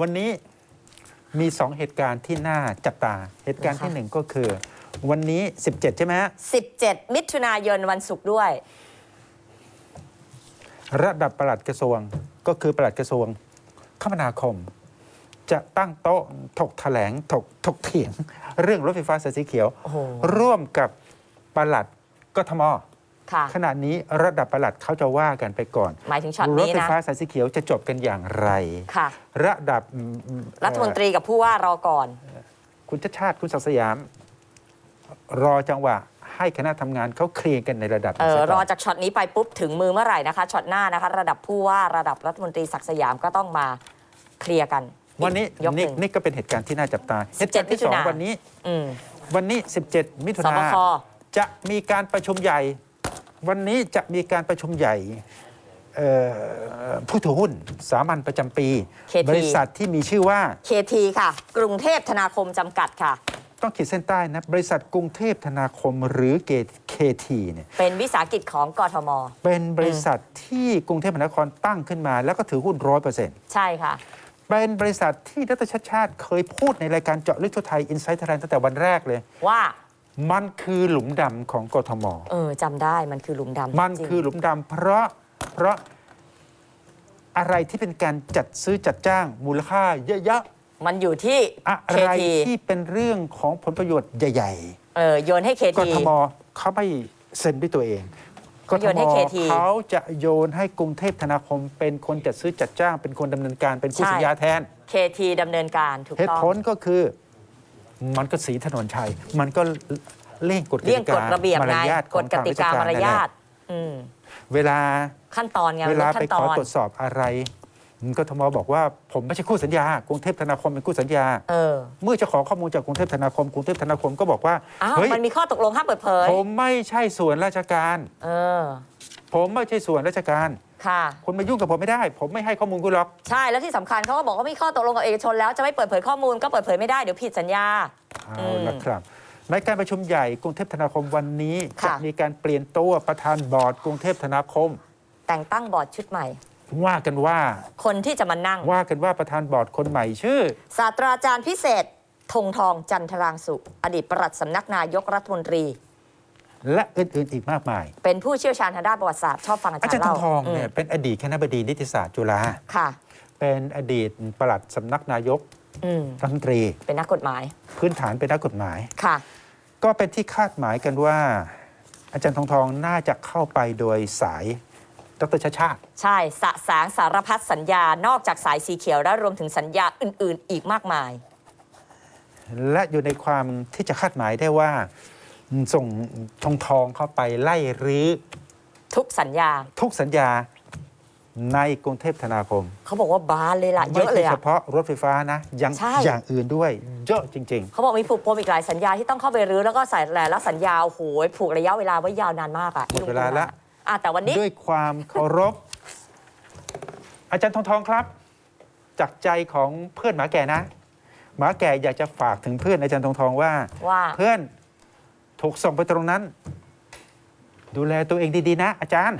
วันนี้มีสองเหตุการณ์ที่น่าจับตา เหตุการณ์ที่หนึ่งก็คือ วันนี้ 17 ใช่ไหมฮะ17 มิถุนายนวันศุกร์ด้วย ระดับปลัดกระทรวงก็คือปลัดกระทรวงคมนาคม จะตั้งโต๊ะถกแถลงถกถกเถียง เรื่องรถไฟฟ้าสายสีเขียวโอ้โหร่วมกับปลัดกทม ค่ะขณะนี้ระดับปลัดเขาจะว่ากันไปก่อน หมายถึงช็อตรถนี้ไฟนะฟ้าสายสีเขียวจะจบกันอย่างไร ค่ะ ระดับอืมอืมรัฐมนตรีกับผู้ว่ารอก่อน คุณชาติชาติคุณศักดิ์สยาม รอจังหวะให้คณะทำงานเขาเคลียร์กันในระดับเออสียรก่อนจากช็อตนี้ไปปุ๊บถึงมือเมื่อไหร่นะคะช็อตหน้านะคะ ระดับผู้ว่าระดับรัฐมนตรีศักดิ์สยามก็ต้องมาเคลียร์กันวันนี้ยกหนี่นึ่ง นี่ก็เป็นเหตุการณ์ที่น่าจับตาเหตุการณ์ที่มิถุสองนา วันนี้ อืม วันนี้ 17 มิถุสนาบคจะมีการประชุมใหญ่ วันนี้จะมีการประชุมใหญ่เอ่อผู้ถือหุ้นสามัญประจำปี KT บริษัทที่มีชื่อว่า KT ค่ะ กรุงเทพธนาคมจำกัดค่ะ ต้องขีดเส้นใต้นะ บริษัทกรุงเทพธนาคมหรือเคทีเนี่ยเป็นวิสาหกิจของกทม เป็นบริษัทที่กรุงเทพมหานครตั้งขึ้นมา แล้วก็ถือหุ้นร้อยเปอร์เซ็นต์ใช่ค่ะ เป็นบริษัทที่ดรชัดชาติเคยพูดในรายการเจาะลึกทั่วไทยอินไซต์ไทยแลนด์ตั้งแต่วันแรกเลยว่า มันคือหลุมดำของกทม เออจำได้มันคือหลุมดำมันจริงคือหลุมดำเพราะเพราะอะไรที่เป็นการจัดซื้อจัดจ้างมูลค่าเยอะมันอยู่ที่ๆอะไร KT ที่เป็นเรื่องของผลประโยชน์ใหญ่ เออโยนให้ๆ KT กทมเขาไม่เซ็นด้วยตัวเองกโยทนให้ม KT เขาจะโยนให้กรุงเทพธนาคม เป็นคนจัดซื้อจัดจ้าง เป็นคนดำเนินการเป็นผู้ใช่ สัญญาแทน KT ดำเนินการถูกเหตุต้อง ผลก็คือ มันก็สีถนนชัย มันก็เลี่ยงกฎกเลี่ยงติกกาฎระเบียบมารไงยาทขกองฎกติกามารทงยาราชทอืมเวลาขั้นตอนไงเวลาขั้ไปนตขออนตรวจสอบอะไรกทมบอกว่าผมไม่ใช่คู่สัญญากรุงเทพธนาคมเป็นคู่สัญญา เออเมื่อจะขอข้อมูลจากกรุงเทพธนาคมกรุงเทพธนาคมก็บอกว่าอ้าวเฮ้ยมันมีข้อตกลงห้ามเปิดเผย ผมไม่ใช่ส่วนราชการ เออ ผมไม่ใช่ส่วนราชการ ค่ะ คุณมายุ่งกับผมไม่ได้ ผมไม่ให้ข้อมูลคุณหรอก ใช่แล้วที่สำคัญเขาก็บอกว่ามีข้อตกลงกับเอกชนแล้วจะไม่เปิดเผยข้อมูลก็เปิดเผยไม่ได้เดี๋ยวผิดสัญญา เอาละครับ ในการประชุมใหญ่กรุงเทพธนาคมวันนี้ ค่ะ จะมีการเปลี่ยนตัวประธานบอร์ดกรุงเทพธนาคม แต่งตั้งบอร์ดชุดใหม่ ว่ากันว่าคนที่จะมานั่งว่ากันว่าประธานบอร์ดคนใหม่ชื่อ ศาสตราจารย์พิเศษธงทองจันทรางสุ อดีตปลัดสำนักนายกรัฐมนตรี และอื่นๆอีกมากมาย เป็นผู้เชี่ยวชาญทางด้านประวัติศาสตร์ชอบฟังอาอาจารจารย์ย์ทอเล่างทองมเนี่ยเป็นอดีตคณะบดีนิติศาสตร์จุฬาค่ะ เป็นอดีตปลัดสำนักนายกอืมรัฐมนตรี เป็นนักกฎหมาย พื้นฐานเป็นนักกฎหมายค่ะ ก็เป็นที่คาดหมายกันว่า อาจารย์ทองทองน่าจะเข้าไปโดยสายดรชาติชาติ ใช่สะสางสารพัดสัญญานอกจากสายสีเขียวและรวมถึงสัญญาอื่น ๆ อีกมากมาย และอยู่ในความที่จะคาดหมายได้ว่า ส่งทองทองเข้าไปไล่รื้อทุกสัญญา ทุกสัญญาในกรุงเทพธนาคม เขาบอกว่าบานเลยล่ะเยไม่อะเลใช่ยเฉอะพาะรถไฟฟ้านะยังใช่อย่างอื่นด้วยเยอะจริงเขาบอกมีผูกปมอีกหลายสัญญาที่ต้องเข้าไปรื้อแล้วก็ใส่แหล่แล้วสัญญาโอ้โหผูกระยะเวลาไว้ยาวนานมากอะหมดเวลาละอะแต่วันนี้ๆด้วยความเคารพ อาจารย์ทองทองครับ จากใจของเพื่อนหมาแก่นะ หมาแก่อยากจะฝากถึงเพื่อนอาจารย์ทองทองว่าว่าเพื่อน ถูกส่งไปตรงนั้น ดูแลตัวเองดี ๆ นะ อาจารย์